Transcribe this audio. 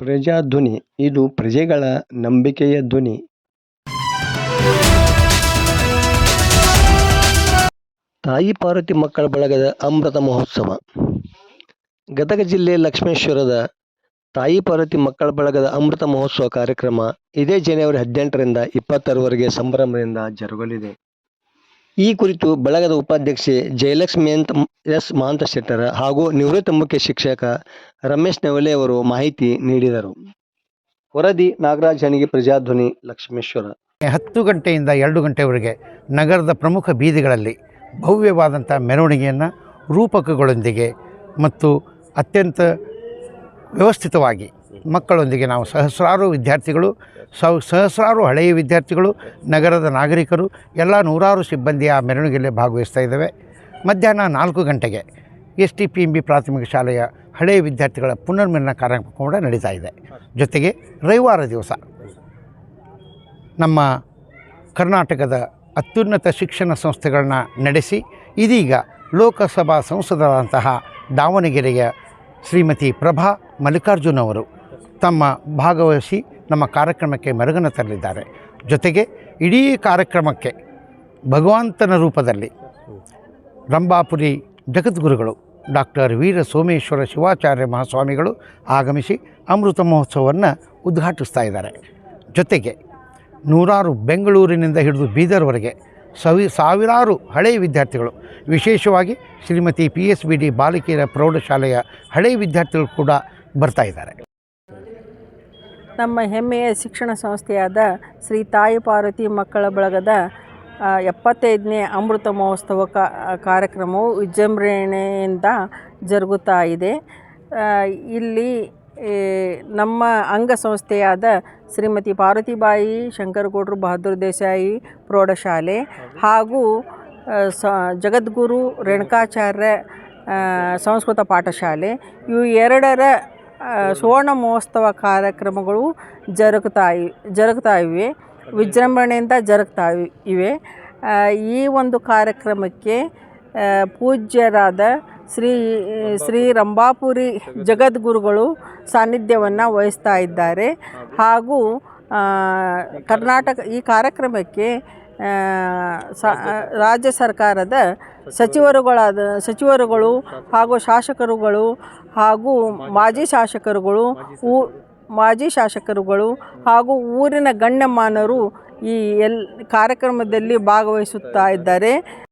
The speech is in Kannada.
ಪ್ರಜಾಧ್ವನಿ, ಇದು ಪ್ರಜೆಗಳ ನಂಬಿಕೆಯ ಧ್ವನಿ. ತಾಯಿ ಪಾರ್ವತಿ ಮಕ್ಕಳ ಬಳಗದ ಅಮೃತ ಮಹೋತ್ಸವ. ಗದಗ ಜಿಲ್ಲೆ ಲಕ್ಷ್ಮೇಶ್ವರದ ತಾಯಿ ಪಾರ್ವತಿ ಮಕ್ಕಳ ಬಳಗದ ಅಮೃತ ಮಹೋತ್ಸವ ಕಾರ್ಯಕ್ರಮ ಇದೇ ಜನವರಿ ಹದಿನೆಂಟರಿಂದ ಇಪ್ಪತ್ತರವರೆಗೆ ಸಂಭ್ರಮದಿಂದ ಜರುಗಲಿದೆ. ಈ ಕುರಿತು ಬಳಗದ ಉಪಾಧ್ಯಕ್ಷೆ ಜಯಲಕ್ಷ್ಮಿ ಅಂತ ಎಸ್ ಮಹಾಂತಶೆಟ್ಟರ ಹಾಗೂ ನಿವೃತ್ತ ಮುಖ್ಯ ಶಿಕ್ಷಕ ರಮೇಶ್ ನವಲೆ ಅವರು ಮಾಹಿತಿ ನೀಡಿದರು. ವರದಿ, ನಾಗರಾಜ್ ಹಣಿಗೆ ಪ್ರಜಾಧ್ವನಿ, ಲಕ್ಷ್ಮೇಶ್ವರ. ಹತ್ತು ಗಂಟೆಯಿಂದ ಎರಡು ಗಂಟೆವರೆಗೆ ನಗರದ ಪ್ರಮುಖ ಬೀದಿಗಳಲ್ಲಿ ಭವ್ಯವಾದಂಥ ಮೆರವಣಿಗೆಯನ್ನು ರೂಪಕಗಳೊಂದಿಗೆ ಮತ್ತು ಅತ್ಯಂತ ವ್ಯವಸ್ಥಿತವಾಗಿ ಮಕ್ಕಳೊಂದಿಗೆ ನಾವು ಸಹಸ್ರಾರು ವಿದ್ಯಾರ್ಥಿಗಳು ಸಹ ಸಹಸ್ರಾರು ಹಳೆಯ ವಿದ್ಯಾರ್ಥಿಗಳು, ನಗರದ ನಾಗರಿಕರು, ಎಲ್ಲ ನೂರಾರು ಸಿಬ್ಬಂದಿ ಆ ಮೆರವಣಿಗೆಯಲ್ಲಿ ಭಾಗವಹಿಸ್ತಾ ಇದ್ದಾವೆ. ಮಧ್ಯಾಹ್ನ ನಾಲ್ಕು ಗಂಟೆಗೆ S T P M B ಪ್ರಾಥಮಿಕ ಶಾಲೆಯ ಹಳೆಯ ವಿದ್ಯಾರ್ಥಿಗಳ ಪುನರ್ಮಿಲನ ಕಾರ್ಯಕ್ರಮ ಕೂಡ ನಡೀತಾ ಇದೆ. ಜೊತೆಗೆ ರವಿವಾರ ದಿವಸ ನಮ್ಮ ಕರ್ನಾಟಕದ ಅತ್ಯುನ್ನತ ಶಿಕ್ಷಣ ಸಂಸ್ಥೆಗಳನ್ನ ನಡೆಸಿ, ಇದೀಗ ಲೋಕಸಭಾ ಸಂಸದರಾದಂತಹ ದಾವಣಗೆರೆಯ ಶ್ರೀಮತಿ ಪ್ರಭಾ ಮಲ್ಲಿಕಾರ್ಜುನ್ ಅವರು ತಮ್ಮ ಭಾಗವಹಿಸಿ ನಮ್ಮ ಕಾರ್ಯಕ್ರಮಕ್ಕೆ ಮೆರುಗನ್ನು ತರಲಿದ್ದಾರೆ. ಜೊತೆಗೆ ಇಡೀ ಕಾರ್ಯಕ್ರಮಕ್ಕೆ ಭಗವಂತನ ರೂಪದಲ್ಲಿ ರಂಭಾಪುರಿ ಜಗದ್ಗುರುಗಳು ಡಾಕ್ಟರ್ ವೀರ ಸೋಮೇಶ್ವರ ಶಿವಾಚಾರ್ಯ ಮಹಾಸ್ವಾಮಿಗಳು ಆಗಮಿಸಿ ಅಮೃತ ಮಹೋತ್ಸವವನ್ನು ಉದ್ಘಾಟಿಸ್ತಾ ಇದ್ದಾರೆ. ಜೊತೆಗೆ ನೂರಾರು ಬೆಂಗಳೂರಿನಿಂದ ಹಿಡಿದು ಬೀದರ್ವರೆಗೆ ಸವಿ ಸಾವಿರಾರು ಹಳೆ ವಿದ್ಯಾರ್ಥಿಗಳು, ವಿಶೇಷವಾಗಿ Shrimati P S B D ಬಾಲಕಿಯರ ಪ್ರೌಢಶಾಲೆಯ ಹಳೆಯ ವಿದ್ಯಾರ್ಥಿಗಳು ಕೂಡ ಬರ್ತಾ ಇದ್ದಾರೆ. ನಮ್ಮ ಹೆಮ್ಮೆಯ ಶಿಕ್ಷಣ ಸಂಸ್ಥೆಯಾದ ಶ್ರೀ ತಾಯಿ ಪಾರ್ವತಿ ಮಕ್ಕಳ ಬಳಗದ ಎಪ್ಪತ್ತೈದನೇ ಅಮೃತ ಮಹೋತ್ಸವ ಕಾರ್ಯಕ್ರಮವು ವಿಜೃಂಭಣೆಯಿಂದ ಜರುಗುತ್ತಾ ಇದೆ. ಇಲ್ಲಿ ನಮ್ಮ ಅಂಗಸಂಸ್ಥೆಯಾದ ಶ್ರೀಮತಿ ಪಾರ್ವತಿಬಾಯಿ ಶಂಕರಗೌಡರು ಬಹದ್ದೂರ್ ದೇಸಾಯಿ ಪ್ರೌಢಶಾಲೆ ಹಾಗೂ ಸ, ಜಗದ್ಗುರು ರೇಣುಕಾಚಾರ್ಯ ಸಂಸ್ಕೃತ ಪಾಠಶಾಲೆ. ಇವು ಎರಡರ ಸುವರ್ಣ ಮಹೋತ್ಸವ ಕಾರ್ಯಕ್ರಮಗಳು ಜರುಗ್ತಾ ಇ ಜರುಗ್ತಾ ಇವೆ ವಿಜೃಂಭಣೆಯಿಂದ ಜರುಗ್ತಾ ಇವೆ ಈ ಒಂದು ಕಾರ್ಯಕ್ರಮಕ್ಕೆ ಪೂಜ್ಯರಾದ ಶ್ರೀ ಶ್ರೀ ರಂಭಾಪುರಿ ಜಗದ್ಗುರುಗಳು ಸಾನ್ನಿಧ್ಯವನ್ನು ವಹಿಸ್ತಾ ಇದ್ದಾರೆ. ಹಾಗೂ ಕರ್ನಾಟಕ, ಈ ಕಾರ್ಯಕ್ರಮಕ್ಕೆ ಸ ರಾಜ್ಯ ಸರ್ಕಾರದ ಸಚಿವರುಗಳಾದ ಸಚಿವರುಗಳು ಹಾಗೂ ಶಾಸಕರುಗಳು ಹಾಗೂ ಮಾಜಿ ಶಾಸಕರುಗಳು ಊ ಮಾಜಿ ಶಾಸಕರುಗಳು ಹಾಗೂ ಊರಿನ ಗಣ್ಯಮಾನರು ಈ ಎಲ್ ಕಾರ್ಯಕ್ರಮದಲ್ಲಿ ಭಾಗವಹಿಸುತ್ತಾ ಇದ್ದಾರೆ.